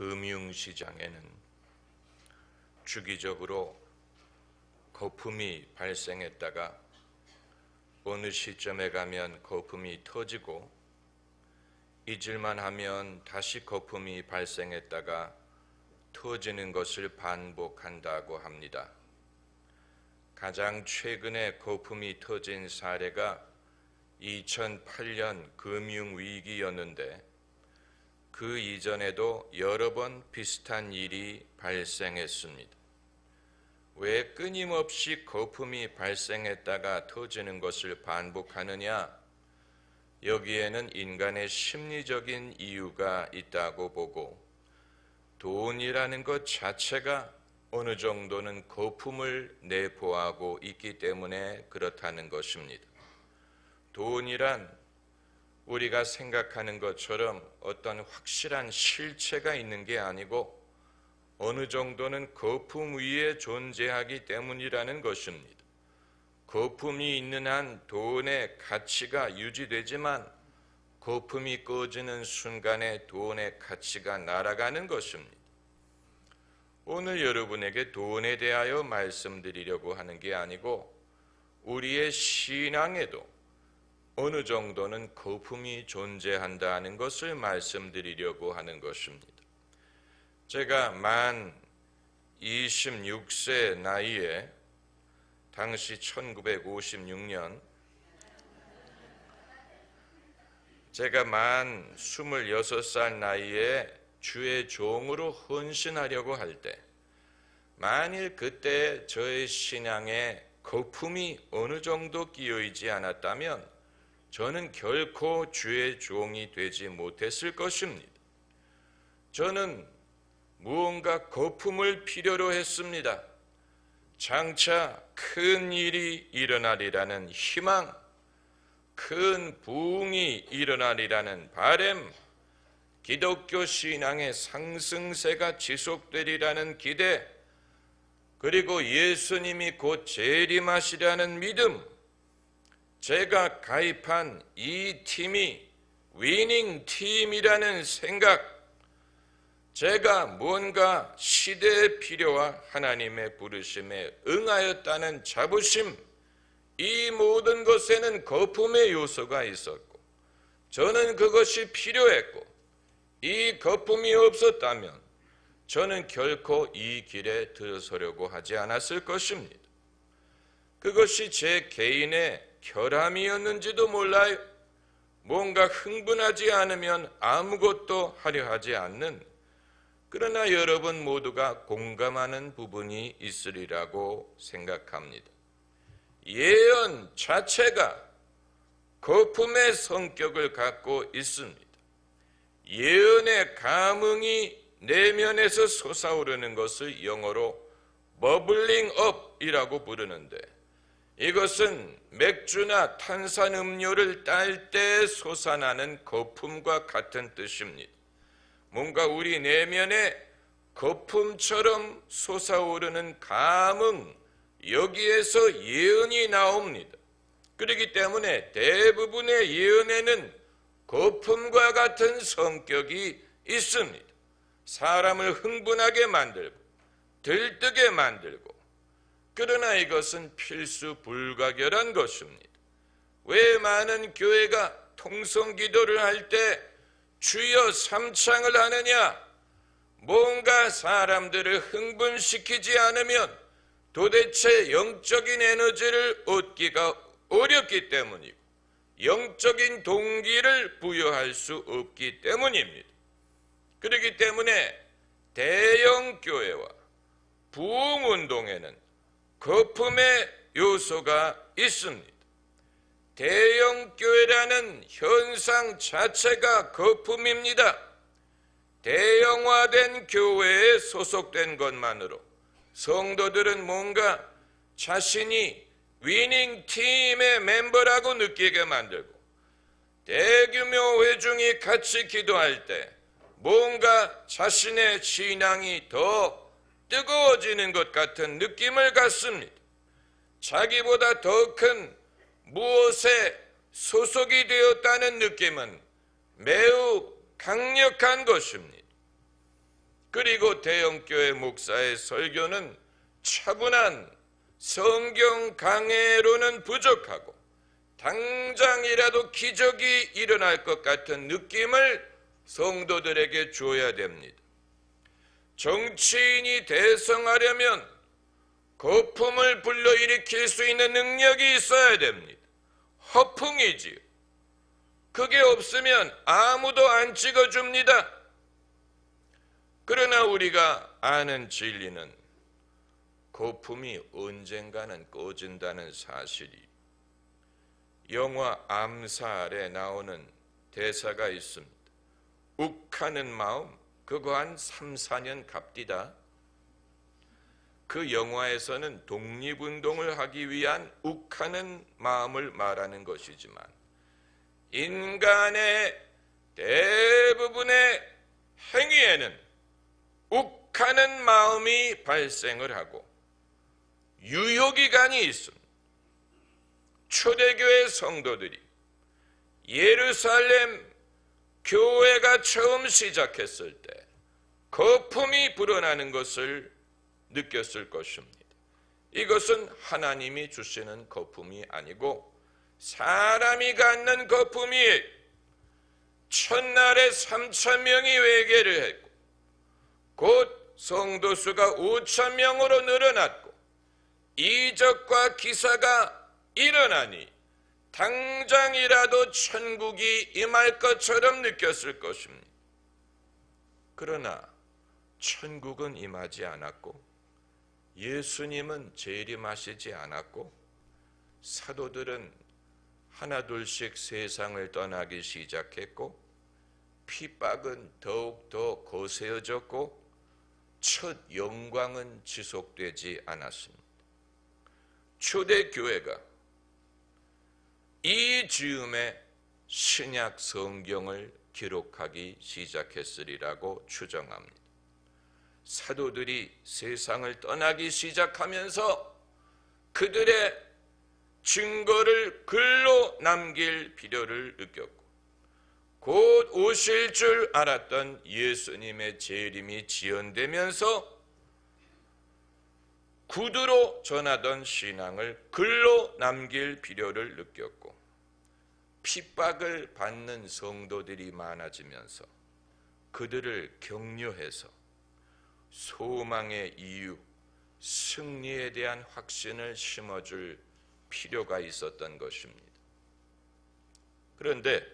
금융시장에는 주기적으로 거품이 발생했다가 어느 시점에 가면 거품이 터지고 잊을만 하면 다시 거품이 발생했다가 터지는 것을 반복한다고 합니다. 가장 최근에 거품이 터진 사례가 2008년 금융위기였는데 그 이전에도 여러 번 비슷한 일이 발생했습니다. 왜 끊임없이 거품이 발생했다가 터지는 것을 반복하느냐? 여기에는 인간의 심리적인 이유가 있다고 보고 돈이라는 것 자체가 어느 정도는 거품을 내포하고 있기 때문에 그렇다는 것입니다. 돈이란 우리가 생각하는 것처럼 어떤 확실한 실체가 있는 게 아니고 어느 정도는 거품 위에 존재하기 때문이라는 것입니다. 거품이 있는 한 돈의 가치가 유지되지만 거품이 꺼지는 순간에 돈의 가치가 날아가는 것입니다. 오늘 여러분에게 돈에 대하여 말씀드리려고 하는 게 아니고 우리의 신앙에도 어느 정도는 거품이 존재한다는 것을 말씀드리려고 하는 것입니다. 제가 만 26세 나이에 당시 1956년 제가 만 26살 나이에 주의 종으로 헌신하려고 할 때 만일 그때 저의 신앙에 거품이 어느 정도 끼어 있지 않았다면 저는 결코 주의 종이 되지 못했을 것입니다. 저는 무언가 거품을 필요로 했습니다. 장차 큰 일이 일어나리라는 희망, 큰 부흥이 일어나리라는 바램, 기독교 신앙의 상승세가 지속되리라는 기대, 그리고 예수님이 곧 재림하시라는 믿음, 제가 가입한 이 팀이 위닝 팀이라는 생각, 제가 뭔가 시대의 필요와 하나님의 부르심에 응하였다는 자부심, 이 모든 것에는 거품의 요소가 있었고, 저는 그것이 필요했고, 이 거품이 없었다면 저는 결코 이 길에 들어서려고 하지 않았을 것입니다. 그것이 제 개인의 결함이었는지도 몰라요. 뭔가 흥분하지 않으면 아무것도 하려 하지 않는 그러나 여러분 모두가 공감하는 부분이 있으리라고 생각합니다. 예언 자체가 거품의 성격을 갖고 있습니다. 예언의 감흥이 내면에서 솟아오르는 것을 영어로 버블링 업이라고 부르는데 이것은 맥주나 탄산음료를 딸 때 솟아나는 거품과 같은 뜻입니다. 뭔가 우리 내면에 거품처럼 솟아오르는 감흥, 여기에서 예언이 나옵니다. 그렇기 때문에 대부분의 예언에는 거품과 같은 성격이 있습니다. 사람을 흥분하게 만들고, 들뜨게 만들고, 그러나 이것은 필수 불가결한 것입니다. 왜 많은 교회가 통성 기도를 할 때 주여 삼창을 하느냐? 뭔가 사람들을 흥분시키지 않으면 도대체 영적인 에너지를 얻기가 어렵기 때문이고 영적인 동기를 부여할 수 없기 때문입니다. 그렇기 때문에 대형 교회와 부흥 운동에는 거품의 요소가 있습니다. 대형 교회라는 현상 자체가 거품입니다. 대형화된 교회에 소속된 것만으로 성도들은 뭔가 자신이 위닝 팀의 멤버라고 느끼게 만들고 대규모 회중이 같이 기도할 때 뭔가 자신의 신앙이 더 뜨거워지는 것 같은 느낌을 갖습니다. 자기보다 더 큰 무엇에 소속이 되었다는 느낌은 매우 강력한 것입니다. 그리고 대형교회 목사의 설교는 차분한 성경 강해로는 부족하고 당장이라도 기적이 일어날 것 같은 느낌을 성도들에게 줘야 됩니다. 정치인이 대성하려면 거품을 불러일으킬 수 있는 능력이 있어야 됩니다. 허풍이지요. 그게 없으면 아무도 안 찍어줍니다. 그러나 우리가 아는 진리는 거품이 언젠가는 꺼진다는 사실이 영화 암살에 나오는 대사가 있습니다. 욱하는 마음 그거 한 3, 4년 갑디다. 그 영화에서는 독립운동을 하기 위한 욱하는 마음을 말하는 것이지만 인간의 대부분의 행위에는 욱하는 마음이 발생을 하고 유효기간이 있습니다. 초대교회 성도들이 예루살렘 교회가 처음 시작했을 때 거품이 불어나는 것을 느꼈을 것입니다. 이것은 하나님이 주시는 거품이 아니고 사람이 갖는 거품이 첫날에 3천 명이 회개를 했고 곧 성도 수가 5천 명으로 늘어났고 이적과 기사가 일어나니 당장이라도 천국이 임할 것처럼 느꼈을 것입니다. 그러나 천국은 임하지 않았고 예수님은 재림하시지 않았고 사도들은 하나둘씩 세상을 떠나기 시작했고 핍박은 더욱더 거세어졌고 첫 영광은 지속되지 않았습니다. 초대교회가 이 즈음에 신약 성경을 기록하기 시작했으리라고 추정합니다. 사도들이 세상을 떠나기 시작하면서 그들의 증거를 글로 남길 필요를 느꼈고 곧 오실 줄 알았던 예수님의 재림이 지연되면서 구두로 전하던 신앙을 글로 남길 필요를 느꼈고 핍박을 받는 성도들이 많아지면서 그들을 격려해서 소망의 이유, 승리에 대한 확신을 심어줄 필요가 있었던 것입니다. 그런데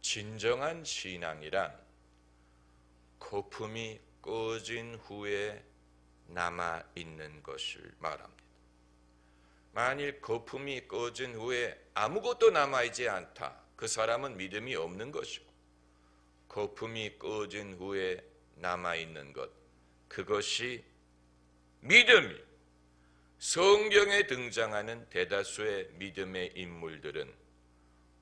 진정한 신앙이란 거품이 꺼진 후에 남아 있는 것을 말합니다. 만일 거품이 꺼진 후에 아무것도 남아 있지 않다. 그 사람은 믿음이 없는 것이고 거품이 꺼진 후에 남아 있는 것 그것이 믿음이 성경에 등장하는 대다수의 믿음의 인물들은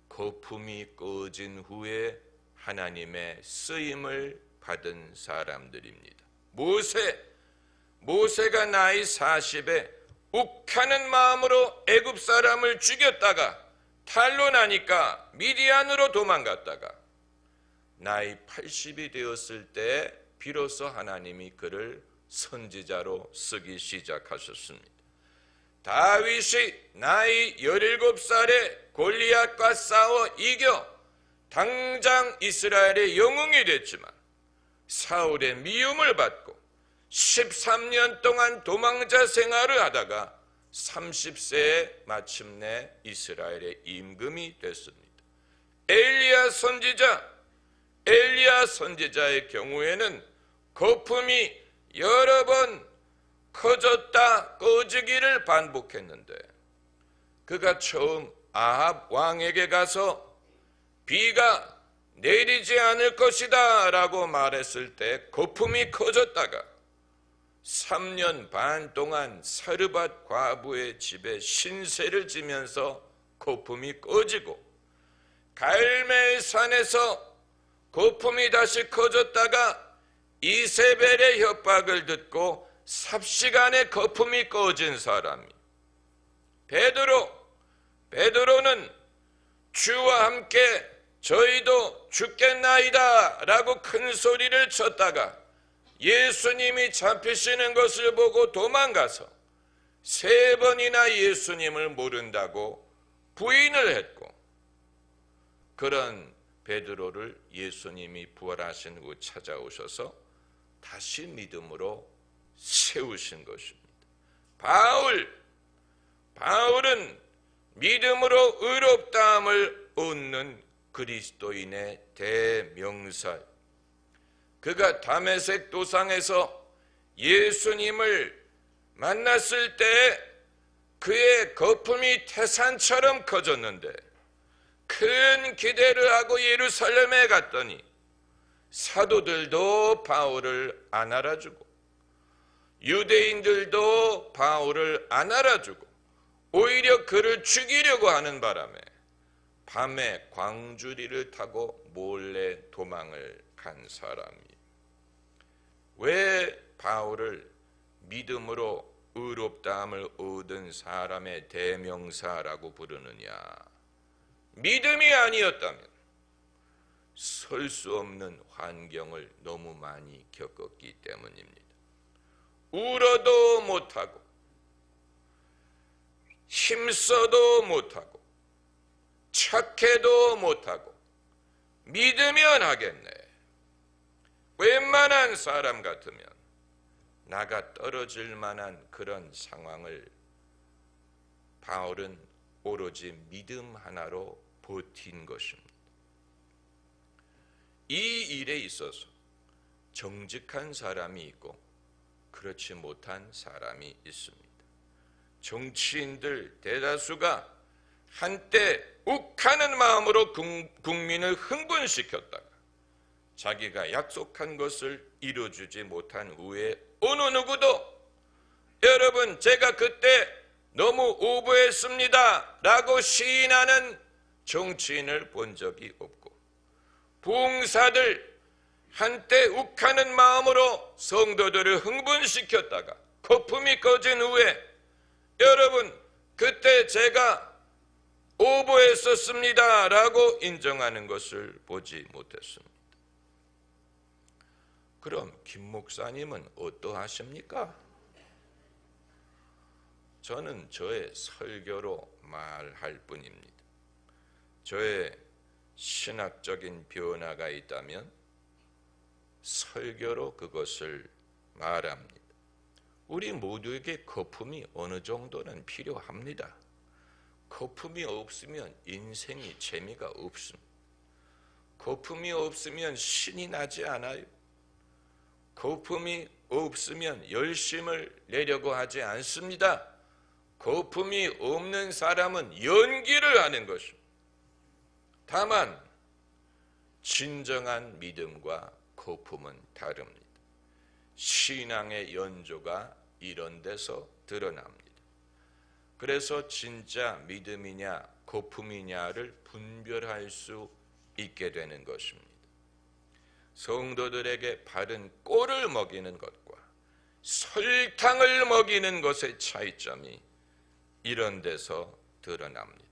거품이 꺼진 후에 하나님의 쓰임을 받은 사람들입니다. 모세 모세가 나이 40에 욱하는 마음으로 애굽 사람을 죽였다가 탄로나니까 미디안으로 도망갔다가 나이 80이 되었을 때 비로소 하나님이 그를 선지자로 쓰기 시작하셨습니다. 다윗이 나이 17살에 골리앗과 싸워 이겨 당장 이스라엘의 영웅이 됐지만 사울의 미움을 받고 13년 동안 도망자 생활을 하다가 30세에 마침내 이스라엘의 임금이 됐습니다. 엘리야 선지자, 엘리야 선지자의 경우에는 거품이 여러 번 커졌다 꺼지기를 반복했는데 그가 처음 아합 왕에게 가서 비가 내리지 않을 것이다 라고 말했을 때 거품이 커졌다가 3년 반 동안 사르밧 과부의 집에 신세를 지면서 거품이 꺼지고 갈멜산에서 거품이 다시 커졌다가 이세벨의 협박을 듣고 삽시간에 거품이 꺼진 사람이 베드로 베드로는 주와 함께 저희도 죽겠나이다 라고 큰 소리를 쳤다가 예수님이 잡히시는 것을 보고 도망가서 세 번이나 예수님을 모른다고 부인을 했고 그런 베드로를 예수님이 부활하신 후 찾아오셔서 다시 믿음으로 세우신 것입니다. 바울 바울은 믿음으로 의롭다함을 얻는 그리스도인의 대명사. 그가 담에색 도상에서 예수님을 만났을 때 그의 거품이 태산처럼 커졌는데 큰 기대를 하고 예루살렘에 갔더니 사도들도 바울을 안 알아주고 유대인들도 바울을 안 알아주고 오히려 그를 죽이려고 하는 바람에 밤에 광주리를 타고 몰래 도망을 간 사람이 왜 바울을 믿음으로 의롭다함을 얻은 사람의 대명사라고 부르느냐? 믿음이 아니었다면 설 수 없는 환경을 너무 많이 겪었기 때문입니다. 울어도 못하고 힘써도 못하고 착해도 못하고 믿으면 하겠네. 웬만한 사람 같으면 나가 떨어질 만한 그런 상황을 바울은 오로지 믿음 하나로 버틴 것입니다. 이 일에 있어서 정직한 사람이 있고 그렇지 못한 사람이 있습니다. 정치인들 대다수가 한때 욱하는 마음으로 국민을 흥분시켰다가 자기가 약속한 것을 이루어주지 못한 후에 어느 누구도 여러분 제가 그때 너무 오버했습니다 라고 시인하는 정치인을 본 적이 없고 부흥사들 한때 욱하는 마음으로 성도들을 흥분시켰다가 거품이 꺼진 후에 여러분 그때 제가 오버했었습니다 라고 인정하는 것을 보지 못했습니다. 그럼 김 목사님은 어떠하십니까? 저는 저의 설교로 말할 뿐입니다. 저의 신학적인 변화가 있다면 설교로 그것을 말합니다. 우리 모두에게 거품이 어느 정도는 필요합니다. 거품이 없으면 인생이 재미가 없습니다. 거품이 없으면 신이 나지 않아요. 거품이 없으면 열심을 내려고 하지 않습니다. 거품이 없는 사람은 연기를 하는 것입니다. 다만 진정한 믿음과 거품은 다릅니다. 신앙의 연조가 이런 데서 드러납니다. 그래서 진짜 믿음이냐 거품이냐를 분별할 수 있게 되는 것입니다. 성도들에게 바른 꼴을 먹이는 것과 설탕을 먹이는 것의 차이점이 이런 데서 드러납니다.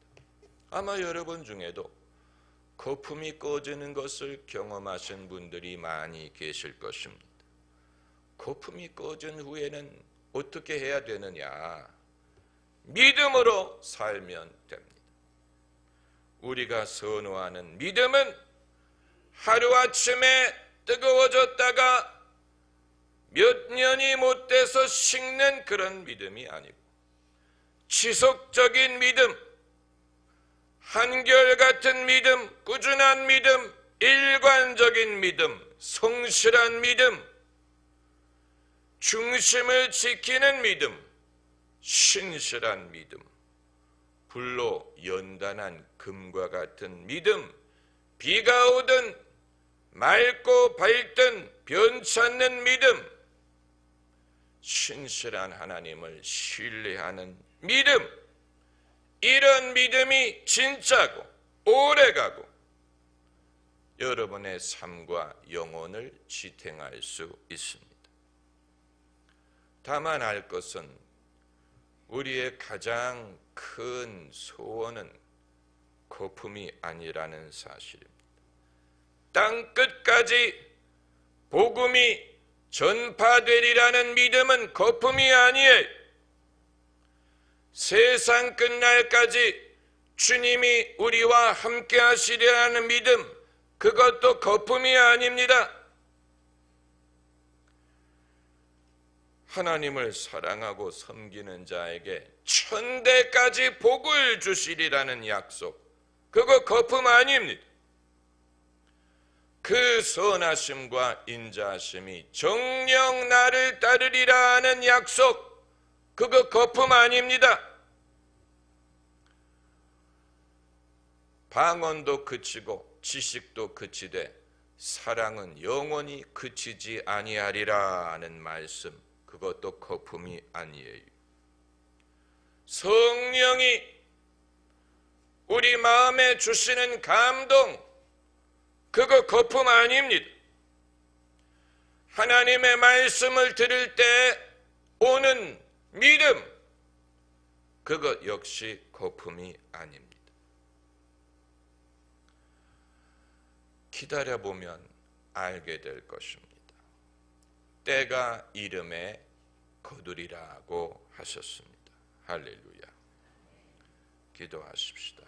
아마 여러분 중에도 거품이 꺼지는 것을 경험하신 분들이 많이 계실 것입니다. 거품이 꺼진 후에는 어떻게 해야 되느냐? 믿음으로 살면 됩니다. 우리가 선호하는 믿음은 하루아침에 뜨거워졌다가 몇 년이 못 돼서 식는 그런 믿음이 아니고 지속적인 믿음, 한결같은 믿음, 꾸준한 믿음, 일관적인 믿음, 성실한 믿음, 중심을 지키는 믿음, 신실한 믿음, 불로 연단한 금과 같은 믿음, 비가 오든 맑고 밝든 변찮는 믿음, 신실한 하나님을 신뢰하는 믿음, 이런 믿음이 진짜고 오래가고 여러분의 삶과 영혼을 지탱할 수 있습니다. 다만 알 것은 우리의 가장 큰 소원은 거품이 아니라는 사실입니다. 땅 끝까지 복음이 전파되리라는 믿음은 거품이 아니에요. 세상 끝날까지 주님이 우리와 함께 하시리라는 믿음, 그것도 거품이 아닙니다. 하나님을 사랑하고 섬기는 자에게 천대까지 복을 주시리라는 약속, 그거 거품 아닙니다. 그 선하심과 인자하심이 정령 나를 따르리라 하는 약속, 그거 거품 아닙니다. 방언도 그치고 지식도 그치되 사랑은 영원히 그치지 아니하리라 하는 말씀, 그것도 거품이 아니에요. 성령이 우리 마음에 주시는 감동, 그거 거품 아닙니다. 하나님의 말씀을 들을 때 오는 믿음, 그것 역시 거품이 아닙니다. 기다려보면 알게 될 것입니다. 때가 이름에 거두리라고 하셨습니다. 할렐루야. 기도하십시다.